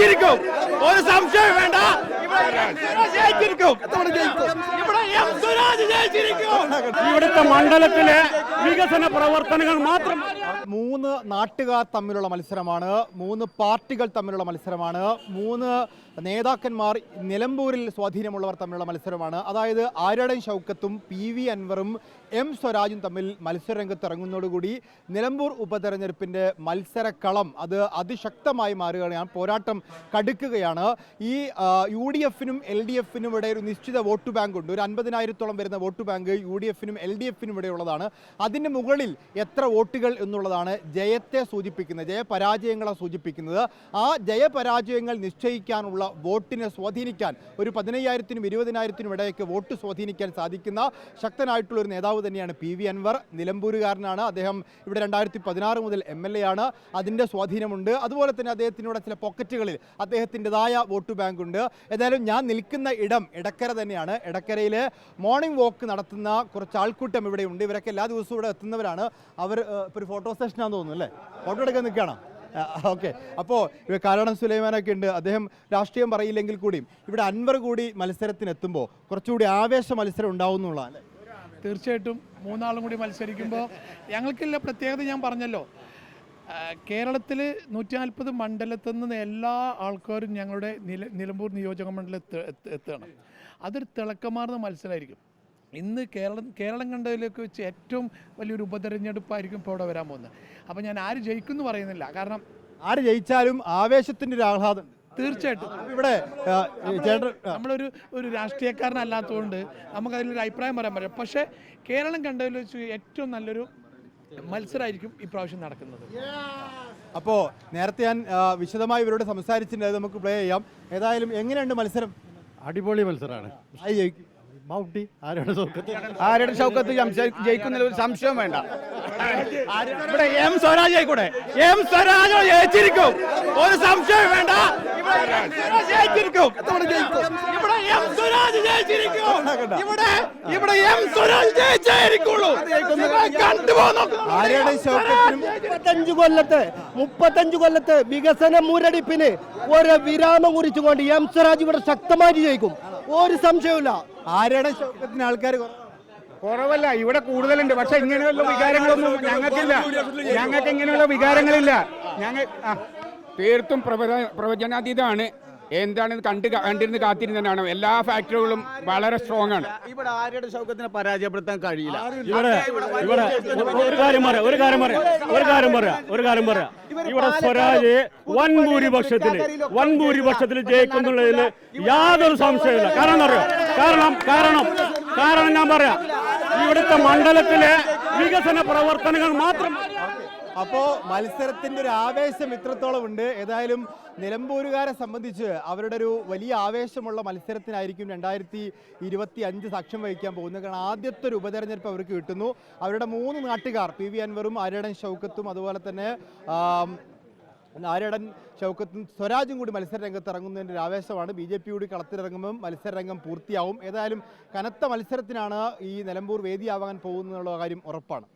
ജയിച്ചിരിക്കും ഒരു സംശയം വേണ്ട. ഇവിടുത്തെ മണ്ഡലത്തിലെ വികസന പ്രവർത്തനങ്ങൾ മാത്രം. മൂന്ന് നാട്ടുകാർ തമ്മിലുള്ള മത്സരമാണ്. മൂന്ന് പാർട്ടികൾ തമ്മിലുള്ള മത്സരമാണ്. മൂന്ന് നേതാക്കന്മാർ നിലമ്പൂരിൽ സ്വാധീനമുള്ളവർ തമ്മിലുള്ള മത്സരമാണ്. അതായത് ആര്യടൻ ഷൗക്കത്തും പി വി അൻവറും എം സ്വരാജും തമ്മിൽ മത്സരരംഗത്ത് ഇറങ്ങുന്നതോടുകൂടി നിലമ്പൂർ ഉപതെരഞ്ഞെടുപ്പിന്റെ മത്സരക്കളം അത് അതിശക്തമായി മാറുകയാണ്. പോരാട്ടം കടുക്കുകയാണ്. ഈ യു ഡി എഫിനും എൽ ഡി എഫിനും ഇവിടെ ഒരു നിശ്ചിത വോട്ട് ബാങ്ക് ഉണ്ട്. ഒരു അൻപതിനായിരത്തോളം വരുന്ന വോട്ട് ബാങ്ക് യു ഡി എഫിനും എൽ ഡി എഫിനും ഇവിടെ ഉള്ളതാണ് അതിന് മുകളിൽ എത്ര വോട്ടുകൾ എന്നുള്ളതാണ് ജയത്തെ സൂചിപ്പിക്കുന്നത്. ജയപരാജയങ്ങളെ സൂചിപ്പിക്കുന്നത്. ആ ജയപരാജയങ്ങൾ നിശ്ചയിക്കാനുള്ള വോട്ടിനെ സ്വാധീനിക്കാൻ ഒരു പതിനയ്യായിരത്തിനും ഇരുപതിനായിരത്തിനും ഇടയൊക്കെ വോട്ട് സ്വാധീനിക്കാൻ സാധിക്കുന്ന ശക്തനായിട്ടുള്ള ഒരു നേതാവ് തന്നെയാണ് പി വി അൻവർ. നിലമ്പൂരുകാരനാണ്. അദ്ദേഹം ഇവിടെ രണ്ടായിരത്തി പതിനാറ് മുതൽ എം എൽ എ ആണ്. അതിന്റെ സ്വാധീനമുണ്ട്. അതുപോലെ തന്നെ അദ്ദേഹത്തിനോട് ചില പോക്കറ്റുകളിൽ അദ്ദേഹത്തിന്റെതായ വോട്ട് ബാങ്ക് ഉണ്ട്. ഏതായാലും ഞാൻ നിൽക്കുന്ന ഇടം ഇടക്കര തന്നെയാണ്. എടക്കരയിൽ മോർണിംഗ് വാക്ക് നടത്തുന്ന കുറച്ച് ആൾക്കൂട്ടം ഇവിടെ ഉണ്ട്. ഇവരൊക്കെ എല്ലാ ദിവസവും ഇവിടെ എത്തുന്നവരാണ്. അവർ ഇപ്പോൾ ഒരു ഫോട്ടോ സെഷനാണെന്ന് തോന്നുന്നു അല്ലേ? ഫോട്ടോ എടുക്കാൻ നിൽക്കുകയാണ്? ഓക്കെ. അപ്പോൾ കാരാടൻ സുലൈമാനൊക്കെ ഉണ്ട്. അദ്ദേഹം രാഷ്ട്രീയം പറയില്ലെങ്കിൽ കൂടിയും ഇവിടെ അൻവർ കൂടി മത്സരത്തിനെത്തുമ്പോൾ കുറച്ചുകൂടി ആവേശ മത്സരം ഉണ്ടാവുന്നുള്ളതാണ് അല്ലേ? തീർച്ചയായിട്ടും മൂന്നാളും കൂടി മത്സരിക്കുമ്പോൾ ഞങ്ങൾക്കുള്ള പ്രത്യേകത ഞാൻ പറഞ്ഞല്ലോ. കേരളത്തിൽ നൂറ്റി നാൽപ്പത് മണ്ഡലത്തിൽ നിന്ന് എല്ലാ ആൾക്കാരും ഞങ്ങളുടെ നില നിലമ്പൂർ നിയോജക മണ്ഡലത്തിൽ എത്തുകയാണ്. അതൊരു തിളക്കമാർന്ന മത്സരമായിരിക്കും. ഇന്ന് കേരളം കേരളം കണ്ടതിലേക്ക് വെച്ച് ഏറ്റവും വലിയൊരു ഉപതെരഞ്ഞെടുപ്പായിരിക്കും ഇപ്പോൾ ഇവിടെ വരാൻ പോകുന്നത്. അപ്പോൾ ഞാൻ ആര് ജയിക്കും എന്ന് പറയുന്നില്ല. കാരണം ആര് ജയിച്ചാലും ആവേശത്തിന്റെ ഒരു ആഹ്ലാദം ഉണ്ട്. തീർച്ചയായിട്ടും. ഇവിടെ നമ്മളൊരു ഒരു രാഷ്ട്രീയക്കാരനല്ലാത്തതുകൊണ്ട് നമുക്ക് അതിലൊരു അഭിപ്രായം പറയാൻ പറ്റില്ല. പക്ഷേ കേരളം കണ്ടതിൽ വെച്ച് ഏറ്റവും നല്ലൊരു മത്സരമായിരിക്കും ഇപ്രാവശ്യം നടക്കുന്നത്. അപ്പോൾ നേരത്തെ ഞാൻ വിശദമായി ഇവരോട് സംസാരിച്ചിട്ടുണ്ട്. നമുക്ക് പ്ലേ ചെയ്യാം. ഏതായാലും എങ്ങനെയുണ്ട് മത്സരം? അടിപൊളി മത്സരമാണ്. ആയി ജയിക്കും. മൗട്ടി. ആരുടെ സൗഖ്യത്തിൽ ആരുടെ ഷൗക്കത്ത് ജയിക്കുന്നതിൽ ഒരു സംശയം വേണ്ട. ഇവിടെ എം സ്വരാജ് ആയിക്കൂടെ? എം സ്വരാജ് ജയിച്ചിരിക്കും. ഒരു സംശയം വേണ്ട. ജയിച്ചിരിക്കും. ഇവിടെ എം സ്വരാജ് ജയിച്ചിരിക്കും. ഇവിടെ ഇവിടെ എം സ്വരാജ് ജയിച്ചായിരിക്കുള്ളൂ. ആര്യയുടെ ശൗക്കത്തിനും മുപ്പത്തഞ്ച് കൊല്ലത്ത് മുപ്പത്തഞ്ച് കൊല്ലത്ത് വികസന മുരടിപ്പിന് ഒരു വിരാമം കുറിച്ചുകൊണ്ട് എം സ്വരാജ് ഇവിടെ ശക്തമായിട്ട് ജയിക്കും. ഒരു സംശയവുമില്ല. ആര്യയുടെ ശൗക്കത്തിന് ആൾക്കാർ കുറവല്ല ഇവിടെ കൂടുതലുണ്ട്. പക്ഷെ ഇങ്ങനെയുള്ള വികാരങ്ങളൊന്നും ഞങ്ങൾക്കില്ല. ഞങ്ങൾക്ക് ഇങ്ങനെയുള്ള വികാരങ്ങളില്ല. ഞങ്ങൾ തീർത്തും പ്രവച പ്രവചനാതീതമാണ്. എന്താണ് ഇത് കണ്ട് കണ്ടിരുന്ന് കാത്തിരുന്നതാണ്. എല്ലാ ഫാക്ടറികളും വളരെ സ്ട്രോങ് ആണ്. ഇവിടെ ആരുടെ ശൗക്കത്തിനെ പരാജയപ്പെടുത്താൻ കഴിയില്ല? ഇവിടെ ഇവിടെ ഒരു കാര്യം പറയാം ഒരു കാര്യം പറയാം ഒരു കാര്യം പറയാം ഒരു കാര്യം പറയാം. ഇവിടെ സ്വരാജ് വൻ ഭൂരിപക്ഷത്തിൽ വൻ ഭൂരിപക്ഷത്തിൽ ജയിക്കുന്നുള്ളതിൽ യാതൊരു സംശയമില്ല കാരണം അറിയോ? കാരണം കാരണം കാരണം ഞാൻ പറയാം. ഇവിടുത്തെ മണ്ഡലത്തിലെ വികസന പ്രവർത്തനങ്ങൾ മാത്രം അപ്പോൾ മത്സരത്തിന്റെ ഒരു ആവേശം ഇത്രത്തോളം ഉണ്ട്. ഏതായാലും നിലമ്പൂരുകാരെ സംബന്ധിച്ച് അവരുടെ ഒരു വലിയ ആവേശമുള്ള മത്സരത്തിനായിരിക്കും രണ്ടായിരത്തി ഇരുപത്തി അഞ്ച് സാക്ഷ്യം വഹിക്കാൻ പോകുന്നത്. കാരണം ആദ്യത്തെ ഒരു ഉപതെരഞ്ഞെടുപ്പ് അവർക്ക് കിട്ടുന്നു. അവരുടെ മൂന്ന് നാട്ടുകാർ പി വി അൻവറും ആര്യടൻ ഷൗക്കത്തും അതുപോലെ തന്നെ ആം, ചൗക്കത്തും സ്വരാജും കൂടി മത്സര രംഗത്ത് ഇറങ്ങുന്നതിന്റെ ഒരു ആവേശമാണ്. ബി ജെ പി കൂടി കളത്തിലിറങ്ങുമ്പം മത്സരരംഗം പൂർത്തിയാവും. ഏതായാലും കനത്ത മത്സരത്തിനാണ് ഈ നിലമ്പൂർ വേദിയാവാൻ പോകുന്നതെന്നുള്ള കാര്യം ഉറപ്പാണ്.